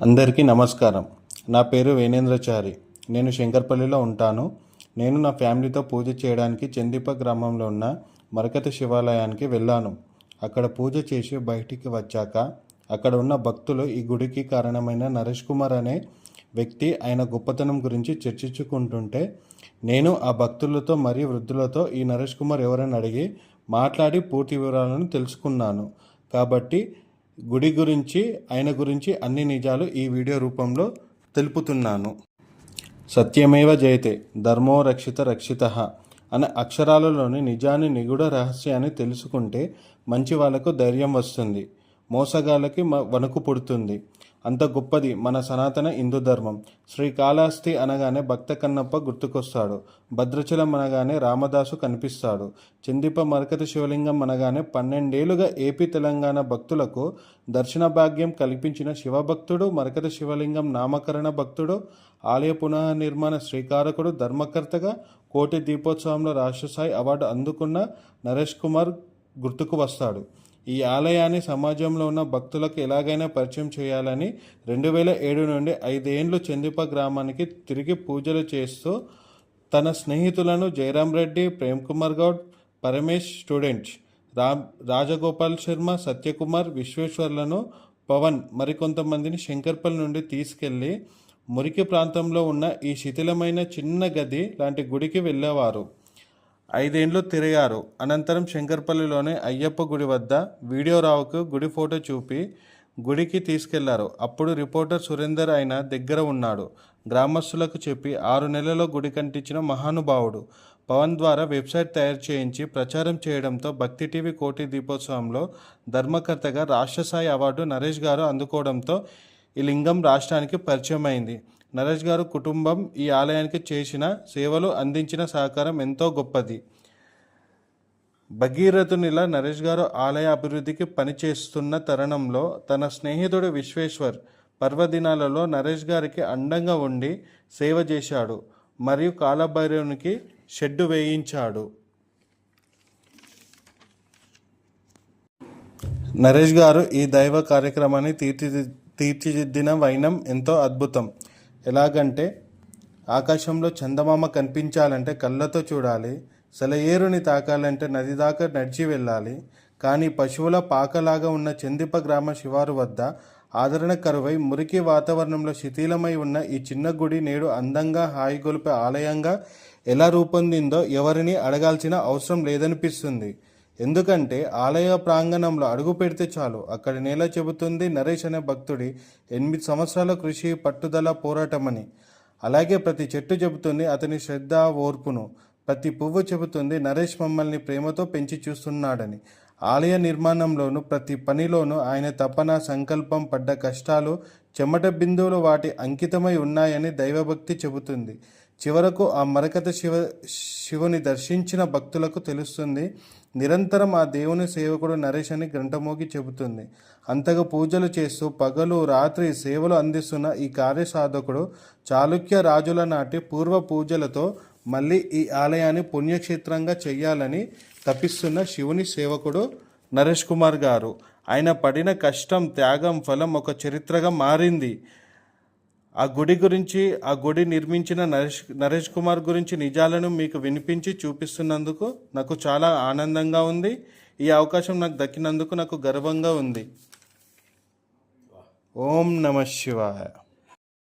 అందరికీ నమస్కారం. నా పేరు వేణేంద్రచారి. నేను శంకర్పల్లిలో ఉంటాను. నేను నా ఫ్యామిలీతో పూజ చేయడానికి చందీప గ్రామంలో ఉన్న మరకత శివాలయానికి వెళ్ళాను. అక్కడ పూజ చేసి బయటికి వచ్చాక అక్కడ ఉన్న భక్తులు ఈ గుడికి కారణమైన నరేష్ కుమార్ అనే వ్యక్తి ఆయన గొప్పతనం గురించి చర్చించుకుంటుంటే నేను ఆ భక్తులతో మరియు వృద్ధులతో ఈ నరేష్ కుమార్ ఎవరని అడిగి మాట్లాడి పూర్తి వివరాలను తెలుసుకున్నాను. కాబట్టి గుడి గురించి ఆయన గురించి అన్ని నిజాలు ఈ వీడియో రూపంలో తెలుపుతున్నాను. సత్యమేవ జయతే ధర్మో రక్షిత రక్షిత అనే అక్షరాలలోని నిజాన్ని నిగూఢ రహస్యాన్ని తెలుసుకుంటే మంచి వాళ్ళకు ధైర్యం వస్తుంది. మోసగాళ్ళకి వణుకు పుడుతుంది. అంత గొప్పది మన సనాతన హిందూ ధర్మం. శ్రీకాళహస్తి అనగానే భక్త కన్నప్ప గుర్తుకొస్తాడు. భద్రాచలం అనగానే రామదాసు కనిపిస్తాడు. చందిప మరకత శివలింగం అనగానే పన్నెండేళ్ళుగా ఏపీ తెలంగాణ భక్తులకు దర్శన భాగ్యం కల్పించిన శివభక్తుడు మరకత శివలింగం నామకరణ భక్తుడు ఆలయ పునర్నిర్మాణ శ్రీకారకుడు ధర్మకర్తగా కోటి దీపోత్సవంలో రాష్ట్రస్థాయి అవార్డు అందుకున్న నరేష్ కుమార్ గుర్తుకు వస్తాడు. ఈ ఆలయాన్ని సమాజంలో ఉన్న భక్తులకు ఎలాగైనా పరిచయం చేయాలని రెండు వేల ఏడు నుండి ఐదేండ్లు చందిప గ్రామానికి తిరిగి పూజలు చేస్తూ తన స్నేహితులను జయరాం రెడ్డి ప్రేమ్ కుమార్ గౌడ్ పరమేష్ స్టూడెంట్స్ రా రాజగోపాల్ శర్మ సత్యకుమార్ విశ్వేశ్వర్లను పవన్ మరికొంతమందిని శంకర్పల్లి నుండి తీసుకెళ్ళి మురికి ప్రాంతంలో ఉన్న ఈ శిథిలమైన చిన్న గది లాంటి గుడికి వెళ్ళేవారు. ఐదేండ్లు తిరిగారు. అనంతరం శంకర్పల్లిలోని అయ్యప్ప గుడి వద్ద వీడియోరావుకు గుడి ఫోటో చూపి గుడికి తీసుకెళ్ళారు. అప్పుడు రిపోర్టర్ సురేందర్ ఆయన దగ్గర ఉన్నాడు. గ్రామస్తులకు చెప్పి ఆరు నెలల్లో గుడి కంటించిన మహానుభావుడు. పవన్ ద్వారా వెబ్సైట్ తయారు చేయించి ప్రచారం చేయడంతో భక్తి టీవీ కోటి దీపోత్సవంలో ధర్మకర్తగా రాష్ట్రస్థాయి అవార్డు నరేష్ గారు అందుకోవడంతో ఈ లింగం రాష్ట్రానికి పరిచయం అయింది నరేష్ గారు కుటుంబం ఈ ఆలయానికి చేసిన సేవలు అందించిన సహకారం ఎంతో గొప్పది. భగీరథునిలా నరేష్ గారు ఆలయ అభివృద్ధికి పనిచేస్తున్న తరుణంలో తన స్నేహితుడు విశ్వేశ్వర్ పర్వదినాలలో నరేష్ గారికి అండంగా ఉండి సేవ చేశాడు మరియు కాలభైరవునికి షెడ్డు వేయించాడు. నరేష్ గారు ఈ దైవ కార్యక్రమాన్ని తీర్చిది తీర్చిదిద్దిన వైనం ఎంతో అద్భుతం. ఎలాగంటే ఆకాశంలో చందమామ కనిపించాలంటే కళ్ళతో చూడాలి సెలయేరుని తాకాలంటే నది దాకా నడిచి వెళ్ళాలి కానీ పశువుల పాకలాగా ఉన్న చందిప గ్రామ శివారు వద్ద ఆదరణ కరువై మురికి వాతావరణంలో శిథిలమై ఉన్న ఈ చిన్న గుడి నేడు అందంగా హాయిగొలిపే ఆలయంగా ఎలా రూపొందిందో ఎవరిని అడగాల్సిన అవసరం లేదనిపిస్తుంది. ఎందుకంటే ఆలయ ప్రాంగణంలో అడుగు పెడితే చాలు. అక్కడి నేల చెబుతుంది నరేష్ అనే భక్తుడి ఎనిమిది సంవత్సరాల కృషి పట్టుదల పోరాటమని. అలాగే ప్రతి చెట్టు చెబుతుంది అతని శ్రద్ధ ఓర్పును. ప్రతి పువ్వు చెబుతుంది నరేష్ మమ్మల్ని ప్రేమతో పెంచి చూస్తున్నాడని. ఆలయ నిర్మాణంలోనూ ప్రతి పనిలోనూ ఆయన తపన సంకల్పం పడ్డ కష్టాలు చెమట బిందువులు వాటి అంకితమై ఉన్నాయని దైవభక్తి చెబుతుంది. చివరకు ఆ మరకత శివ శివుని దర్శించిన భక్తులకు తెలుస్తుంది నిరంతరం ఆ దేవుని సేవకుడు నరేష్ అని గంటమోగి చెబుతుంది. అంతగా పూజలు చేస్తూ పగలు రాత్రి సేవలు అందిస్తున్న ఈ కార్యసాధకుడు చాళుక్య రాజుల నాటి పూర్వ పూజలతో మళ్ళీ ఈ ఆలయాన్ని పుణ్యక్షేత్రంగా చేయాలని తపిస్తున్న శివుని సేవకుడు నరేష్ కుమార్ గారు. ఆయన పడిన కష్టం త్యాగం ఫలం ఒక చరిత్రగా మారింది. ఆ గుడి గురించి ఆ గుడి నిర్మించిన నరేష్ నరేష్ కుమార్ గురించి నిజాలను మీకు వినిపించి చూపిస్తున్నందుకు నాకు చాలా ఆనందంగా ఉంది. ఈ అవకాశం నాకు దక్కినందుకు నాకు గర్వంగా ఉంది. ఓం నమ శివాయ.